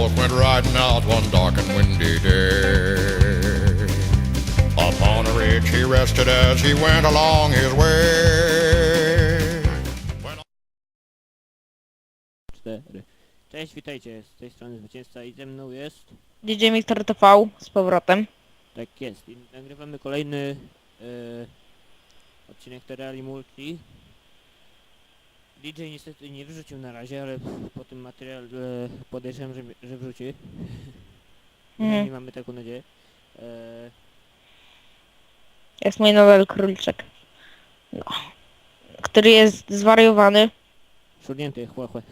both went riding out one dark and windy day. Upon a ridge he rested as he went along his way. Cztery. Cześć, witajcie, z tej strony zwycięzca i ze mną jest... DJ Mixer TV z powrotem. Tak jest, i nagrywamy kolejny e, odcinek Terrarii Multi. DJ niestety nie wrzucił na razie, ale po tym materiale podejrzewam, że, że wrzuci. Mhm. Nie mamy taką nadzieję. E, Jest mój nowy króliczek. No. Który jest zwariowany. szurnięty, chłe, chłe.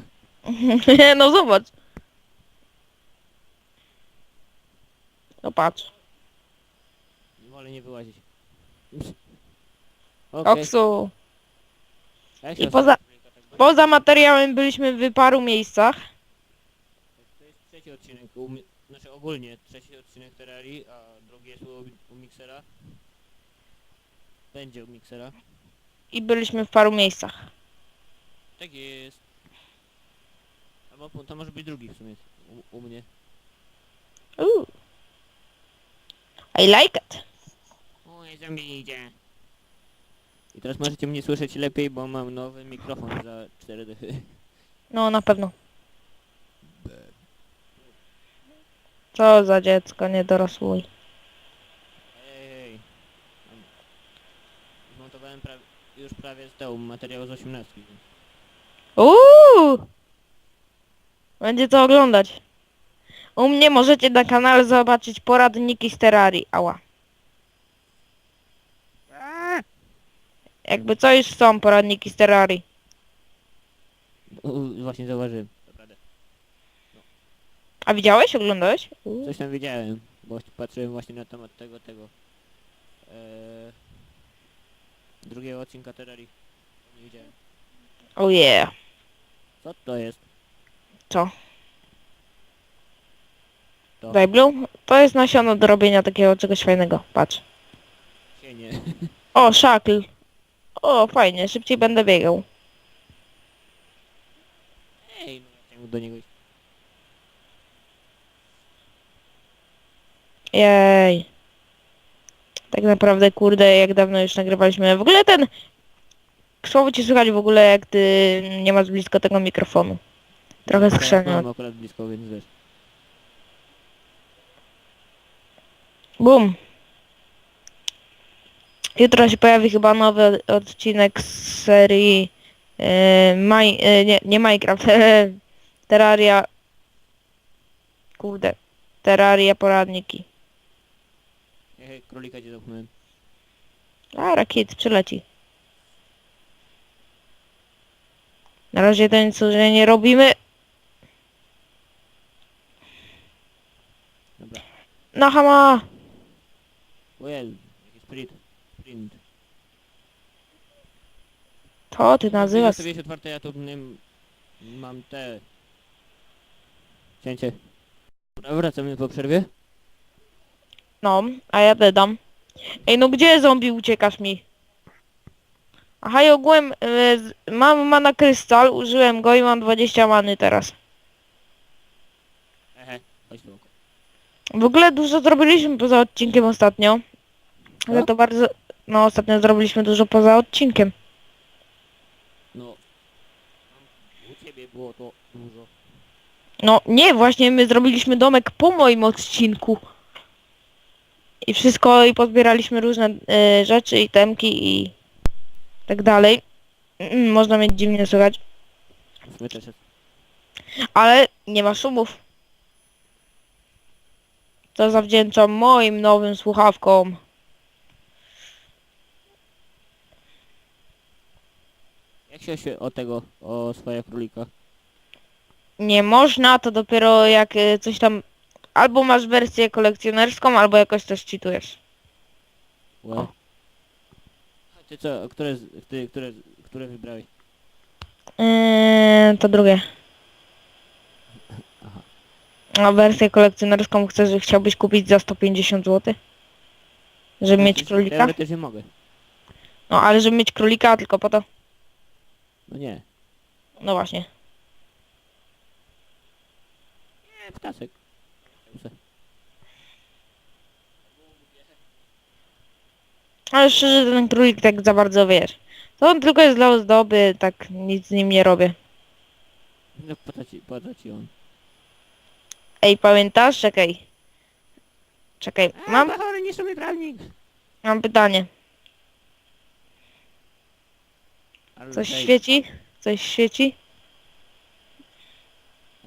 no zobacz. No patrz. Wolę nie wyłazić. Okej. Oksu. I poza-? Poza materiałem byliśmy w paru miejscach. To jest trzeci odcinek, u, mi- znaczy ogólnie trzeci odcinek Terrarii, a drugi jest u, u Mixera. Będzie u Mixera. I byliśmy w paru miejscach. Tak jest. Albo po- to może być drugi w sumie u, u mnie. Ooh. I like it. Oj, zombie idzie. I teraz możecie mnie słyszeć lepiej, bo mam nowy mikrofon za 4 dychy. No na pewno. Co za dziecko niedorosły. Ej. Zmontowałem pra już prawie z dołu materiał z 18. Więc... Uuu! Będzie to oglądać. U mnie możecie na kanale zobaczyć poradniki z Terrarii. Ała. Jakby co już są poradniki z Terrarii. U, właśnie zauważyłem. Naprawdę. A widziałeś? Oglądałeś? Uuu. Coś tam wiedziałem, bo patrzyłem właśnie na temat tego, tego. Eee, drugiego odcinka Terrarii. Nie widziałem. Oh yeah. Co to jest? Co? To. Dajblu? To jest nasiono do robienia takiego czegoś fajnego. Patrz. Cienie. O, szakl. O, fajnie. Szybciej będę biegał. Ej, no mógł do niego iść. Jej. Tak naprawdę, kurde, jak dawno już nagrywaliśmy. W ogóle ten... Słowo ci słychać w ogóle, jak ty nie masz blisko tego mikrofonu. Trochę skrzenia. Mam akurat blisko, więc wiesz. Bum. Jutro się pojawi chyba nowy odcinek z serii e, e, nie, nie Minecraft, Terraria kurde Terraria poradniki. Ej, królika cię zamknąłem. A rakiet przyleci. Na razie to nic że nie robimy. Dobra. No hama! Jaki. Sprint. To ty nazywasz. Jak jest otwarte, ja tu nie mam te... Cięcie. Dobra, Wracamy po przerwie. No, a ja dedam. Ej, no gdzie zombie uciekasz mi? Aha, i ogółem e, z- mam mana krystal, użyłem go i mam 20 many teraz. Ehe, chodź tu. W ogóle dużo zrobiliśmy poza odcinkiem ostatnio. Ale Co? to bardzo... No, ostatnio zrobiliśmy dużo poza odcinkiem. No. U ciebie było to dużo. No, nie, właśnie my zrobiliśmy domek po moim odcinku. I wszystko, i pozbieraliśmy różne e, rzeczy, i temki, i tak dalej. Mm, Można mieć dziwnie słychać. Też jest. Ale nie ma szumów. To zawdzięczam moim nowym słuchawkom. Jak się się o tego, o swoje królika? Nie można, to dopiero jak y, coś tam... Albo masz wersję kolekcjonerską, albo jakoś też cheatujesz. O. A Ty co, które, z- ty, które, które wybrałeś? Yy, to drugie. Aha. A wersję kolekcjonerską chcesz, chciałbyś kupić za 150 zł? Żeby mieć Teoretycznie- królika? Teoretycznie mogę. No ale żeby mieć królika tylko po to. No nie. No właśnie. E, ptaszek. Ale szczerze ten królik tak za bardzo wiesz. To on tylko jest dla ozdoby, tak nic z nim nie robię. No co ci, on? Ej, pamiętasz? Czekaj. Czekaj, Mam? mam, chory, nie sobie prawnik. mam pytanie. Coś świeci? Coś świeci?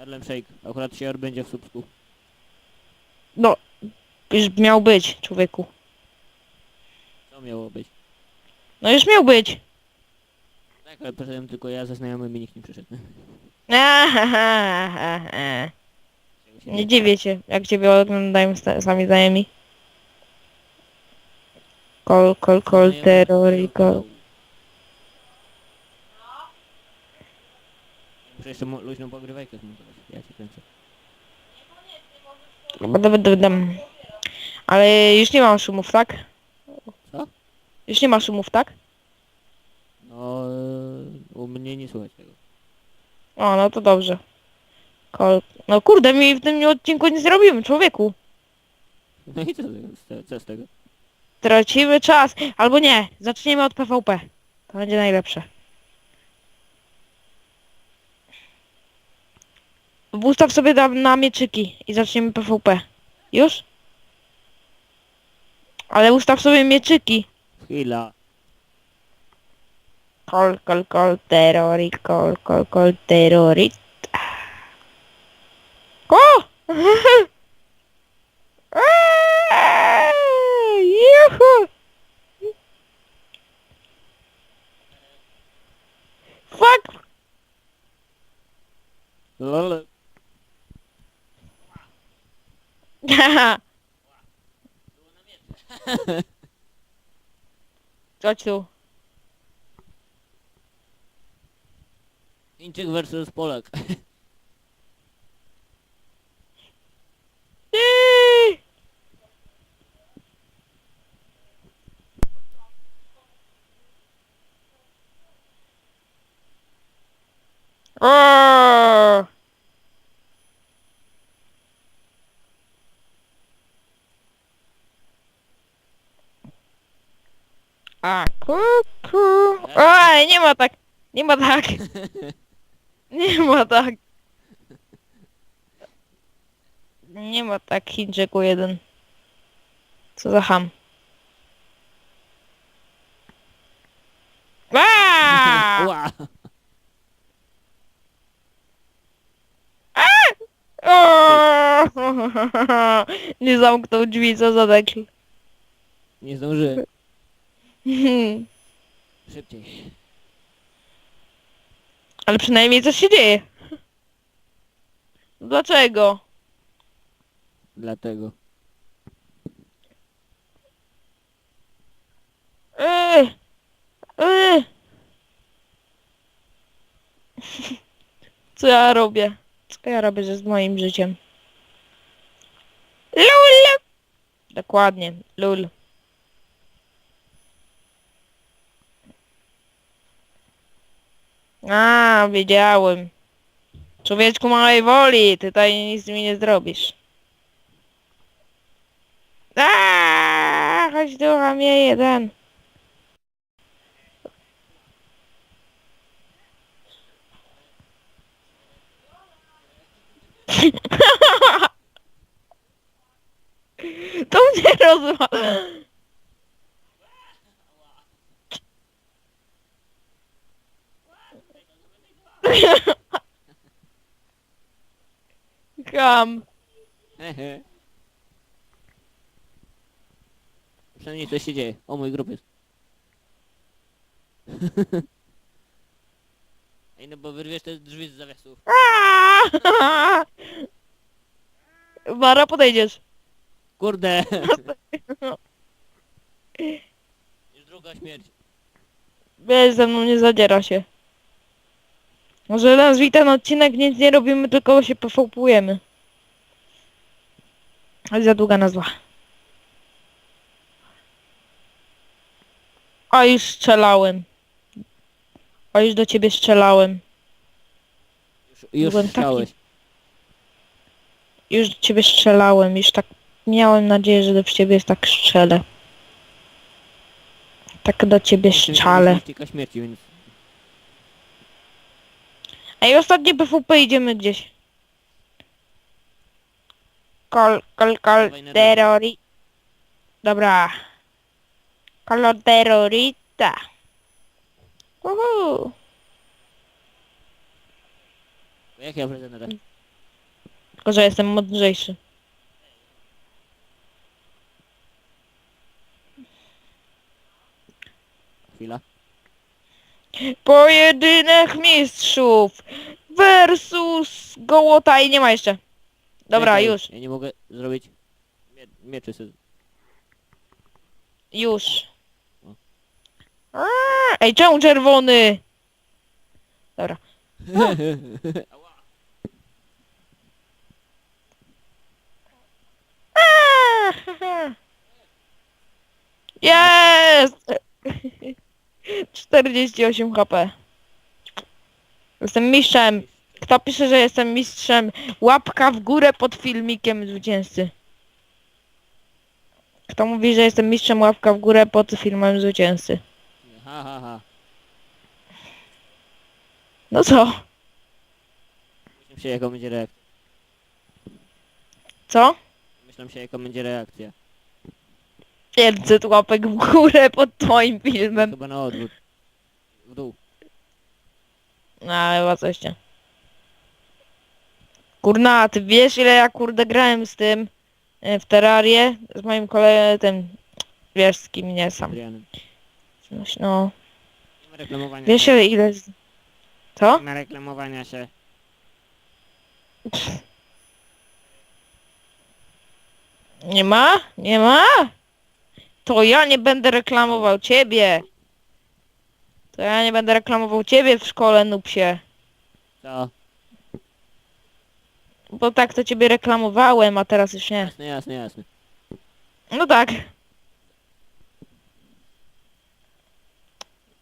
Harlem Shake. Akurat się będzie w słupsku. No, już miał być, człowieku. Co miało być? No już miał być. Tak, ale poszedłem tylko ja ze znajomymi, nikt nie przyszedł. Ahahaha. Nie dziwię się, jak ciebie oglądają sta- sami znajomi. Kol, kol, kol, terrory, tego kol. Muszę jeszcze mo- luźną pogrywajkę zmontować. Ja cię kręcę. Dam, dam, dam. Ale już nie mam szumów, tak? Co? Już nie ma szumów, tak? No, e, u mnie nie słychać tego. O, no to dobrze. Kol... No kurde, mi w tym odcinku nie zrobimy, człowieku. No i co, z co z tego? Tracimy czas. Albo nie, zaczniemy od PvP. To będzie najlepsze. Ustaw sobie tam na mieczyki i zaczniemy PvP. Już? Ale ustaw sobie mieczyki. Chwila. Kol, kol, kol, terrorit, kol, kol, kol, terrorit. O! Eee, Juhu! Fuck! Lol. Tu. Chińczyk versus Polak. Eee! O! A, kuku. Oj, nie ma tak. Nie ma tak. Nie ma tak. Nie ma tak Chińczyku jeden. Co za ham. Aaaa! Ła! Nie zamknął drzwi, co za dekl. Nie zdążyłem. Szybciej. Ale przynajmniej coś się dzieje. Dlaczego? Dlatego. Eee! Eee! Co ja robię? Co ja robię ze z moim życiem? LUL! Dokładnie, lul. A, wiedziałem. Człowieczku małej woli, tutaj nic mi nie zrobisz. A, chodź tu, mnie jeden. To mnie rozma... Kam. Hehe. Przynajmniej coś się dzieje. O, mój grób jest. Ej, no bo wyrwiesz te drzwi z zawiasów. Mara, podejdziesz. Kurde! Już druga śmierć. Wiesz, ze mną nie zadziera się. Może nazwij ten odcinek nic nie robimy, tylko się pofałpujemy. Ale za długa nazwa. A już strzelałem. A już do ciebie strzelałem. Już, już Byłem taki- chciałeś. już do ciebie strzelałem, już tak miałem nadzieję, że do ciebie tak strzelę. Tak do ciebie strzelę. Śmierci, więc... Ej, ostatnie PvP idziemy gdzieś. Kol, kol, kol, Dawaj na terrori... Dobra. Kolor terrorista. Uhu. Jak ja wlecę na tak? Tylko, że jestem mądrzejszy. Chwila. Pojedynek mistrzów versus Gołota i nie ma jeszcze. Dobra, Czekaj, już, Ja nie mogę zrobić... Mie mieczy sobie. już. Aaa, Ej, czemu czerwony? Dobra. Aaa, Jest! 48 HP. Jestem mistrzem. Kto pisze, że jestem mistrzem? Łapka w górę pod filmikiem zwycięzcy. Kto mówi, że jestem mistrzem? Łapka w górę pod filmem zwycięzcy. ha ha ha. No co? Myślę się jaka będzie reakcja. Co? Myślę się jaka będzie reakcja. 500 łapek w górę pod twoim filmem. Chyba na odwrót. W dół. No, chyba coś nie. Kurna, ty wiesz ile ja kurde grałem z tym e, w Terrarię? Z moim kolegą, tym, wiesz z kim nie sam. Adrianem. No, Nie ma reklamowania wiesz się. ile... z- Co? Nie ma reklamowania się. Nie ma? Nie ma? To ja nie będę reklamował ciebie. To ja nie będę reklamował ciebie w szkole, nupsie. Co? Bo tak to ciebie reklamowałem, a teraz już nie. Jasne, jasne, jasne. No tak.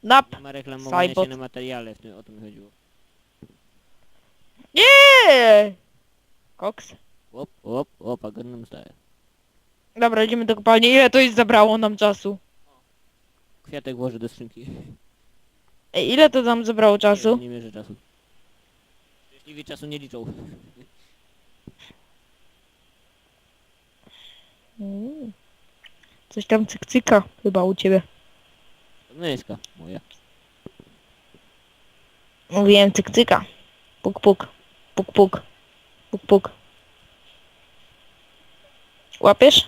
Nap. Nie ma reklamowania Sajbot. się na materiale, w tym, o to mi chodziło. Nie! Koks. Op, op, op, a Gangnam Style. Dobra, idziemy do kopalni. Ile to już zabrało nam czasu? Kwiatek włożę do skrzynki. Ej, ile to nam zabrało czasu? Nie, nie mierzę czasu. Szczęśliwi czasu nie liczą. Mm. Coś tam cykcyka chyba u ciebie. Myszka moja. Mówiłem cykcyka. Puk puk. Puk puk. Puk puk. Łapiesz?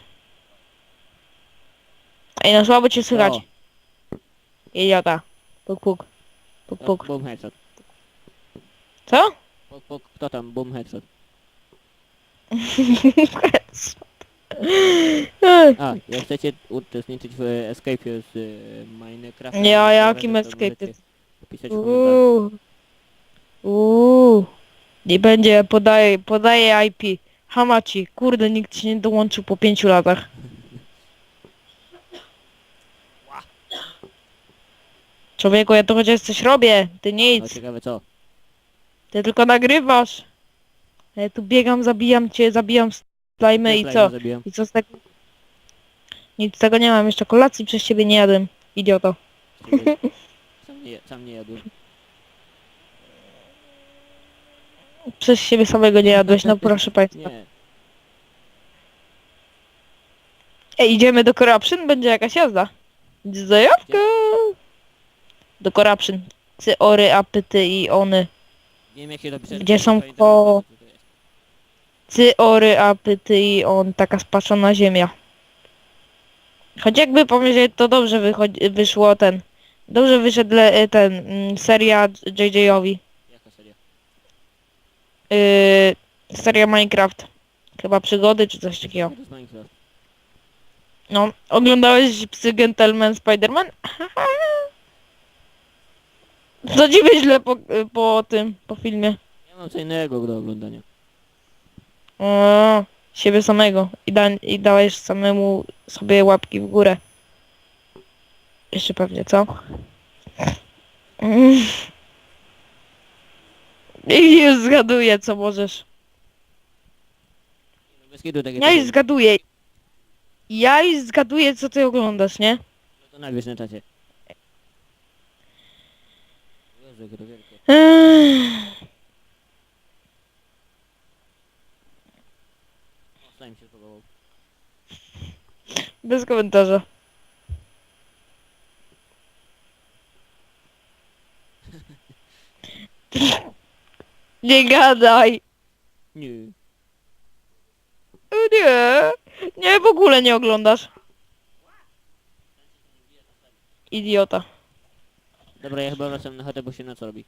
Ej, no słabo cię słychać. Idiota. Puk puk. Puk to puk. Boom headshot. Co? Puk, puk, kto tam? Boom headshot. A, jak chcecie uczestniczyć w Escape'ie z y, Minecrafta... Nie, a to jakim możecie Escape'ie? W komentarzu. Uuu. Uuu. Nie będzie, podaje, podaje IP. Hamaci, kurde, nikt się nie dołączył po pięciu latach. Człowieku, ja tu chociaż coś robię, ty No nic, ciekawe co? ty tylko nagrywasz. Ja tu biegam, zabijam cię, zabijam slajmy i co? I co z tego? Nic z tego nie mam, jeszcze kolacji przez ciebie nie jadłem, idioto. Sam nie, sam nie jadłem. Przez siebie samego nie jadłeś, no proszę państwa. Nie. Ej, idziemy do Corruption? Będzie jakaś jazda. Zajawka! Do Corruption. Cyory, apyty i one. Nie wiem. Gdzie są ko-. Cyory, apyty i on. Taka spaczona ziemia. Choć jakby pomyśleć, to dobrze wychodzi, wyszło ten. Dobrze wyszedł le- ten mm, seria JJ-owi. Jaka seria? Yy, seria Minecraft. Chyba przygody czy coś takiego. To jest Minecraft. No, oglądałeś Psy Gentleman Spider-Man? Co ci źle po, po tym, po filmie? Ja mam co innego do oglądania. O, siebie samego. I, da, I dałeś samemu sobie łapki w górę. Jeszcze pewnie, co? Mm. I już zgaduję, co możesz. Bez kitu takie Ja już zgaduję. Ja już zgaduję, co ty oglądasz, nie? No to napisz na czacie. To wielkie. Ech, O, slime się podobał. Bez komentarza. Nie gadaj. Nie. Nie. Nie, w ogóle nie oglądasz. Idiota. Dobra, ja chyba wracam na chatę, bo się noc robi.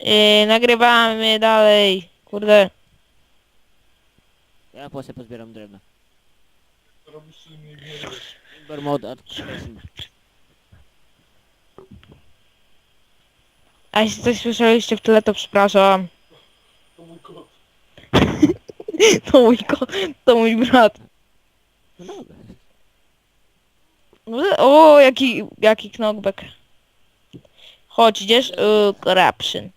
Yy, nagrywamy dalej. Kurde. Ja płasę pozbieram drewna. Timber mod activation. A jeśli coś słyszeliście w tle, to przepraszam. To mój ko... To mój brat. No dobra. O, jaki, jaki knockback. Chodź, idziesz? O, corruption.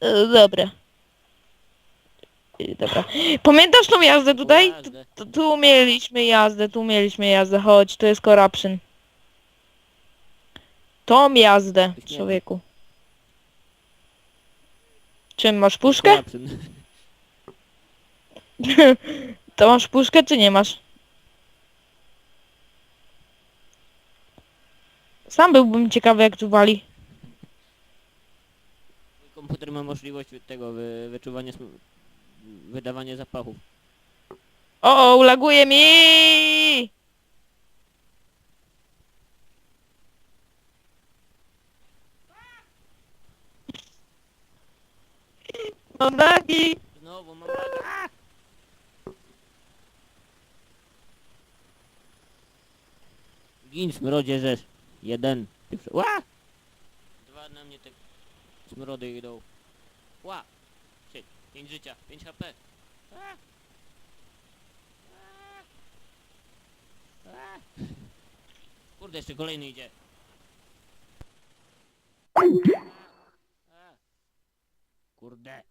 O, dobra. Y, Dobra. Pamiętasz tą jazdę tutaj? Tu, tu, tu mieliśmy jazdę, tu mieliśmy jazdę. Chodź, to jest corruption. Tą jazdę, człowieku. Czym masz puszkę? To masz puszkę, czy nie masz? Sam byłbym ciekawy, jak tu wali. Mój komputer ma możliwość tego wy, wyczuwania sm- wydawania zapachów. O, o, ulaguje mi! Mam lagi! Znowu mam laga. Gin smrodzie rzesz. Jeden. Prze- Ła! Dwa na mnie te smrody idą. Ła! Siedź. Pięć życia. Pięć HP. A! A! Kurde, jeszcze kolejny idzie. Kurde.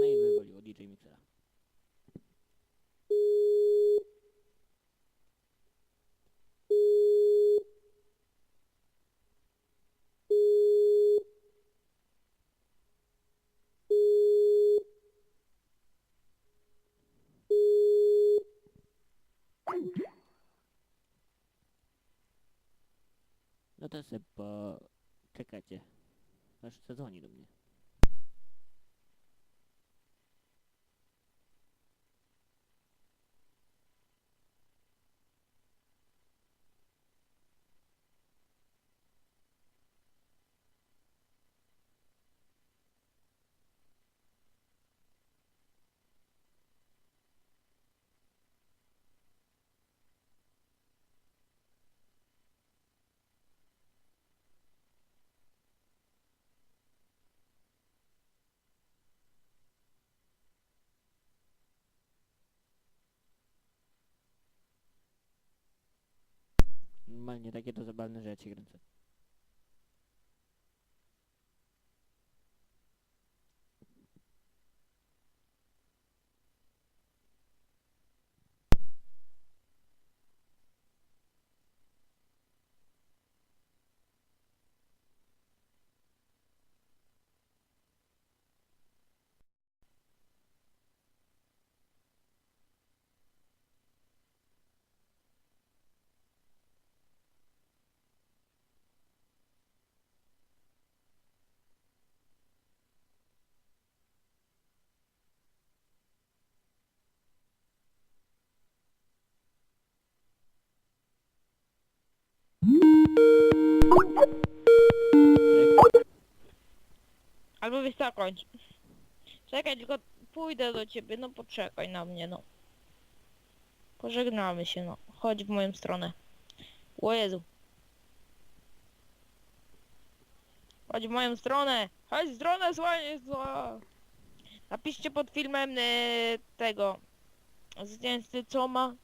No i wywaliło DJ Mixera. To sobie poczekajcie. Aż zadzwoni do mnie. Normalnie takie to zabawne, że ja ci kręcę. Albo wiesz co, kończ. Czekaj, tylko pójdę do ciebie, no poczekaj na mnie, no. Pożegnamy się, no. Chodź w moją stronę. O Jezu. Chodź w moją stronę. Chodź w stronę, zła. Napiszcie pod filmem e, tego. Zwycięzcy, co ma...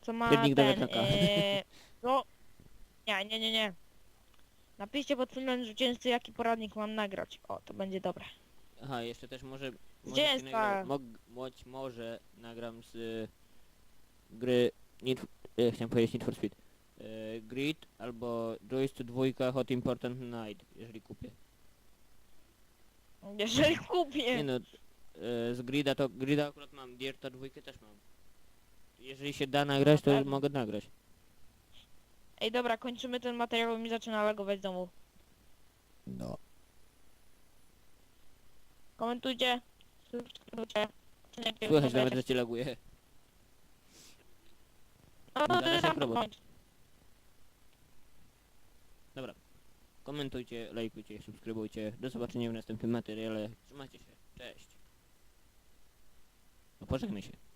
Co ma Piernik ten... E, no... Nie, nie, nie, nie. Napiszcie pod filmem zwycięzcy, jaki poradnik mam nagrać. O, to będzie dobre. Aha, jeszcze też może... może się nagra- Mog, moć, może nagram z y, gry... Need, y, chciałem powiedzieć Need for Speed. Y, Grid albo Joyce 2 Hot Important Night, jeżeli kupię. Jeżeli Nie kupię. no, y, z Grida to... Grida akurat mam, Dierta 2 też mam. Jeżeli się da nagrać, to mogę nagrać. Ej, dobra, kończymy ten materiał, bo mi zaczyna lagować z domu. No. Komentujcie. subskrybujcie. Odcinek Słychać nawet, że cię laguje. No, jak sam robot. kończ. Dobra. Komentujcie, lajkujcie, subskrybujcie. Do zobaczenia w następnym materiale. Trzymajcie się. Cześć. No pożegnaj się.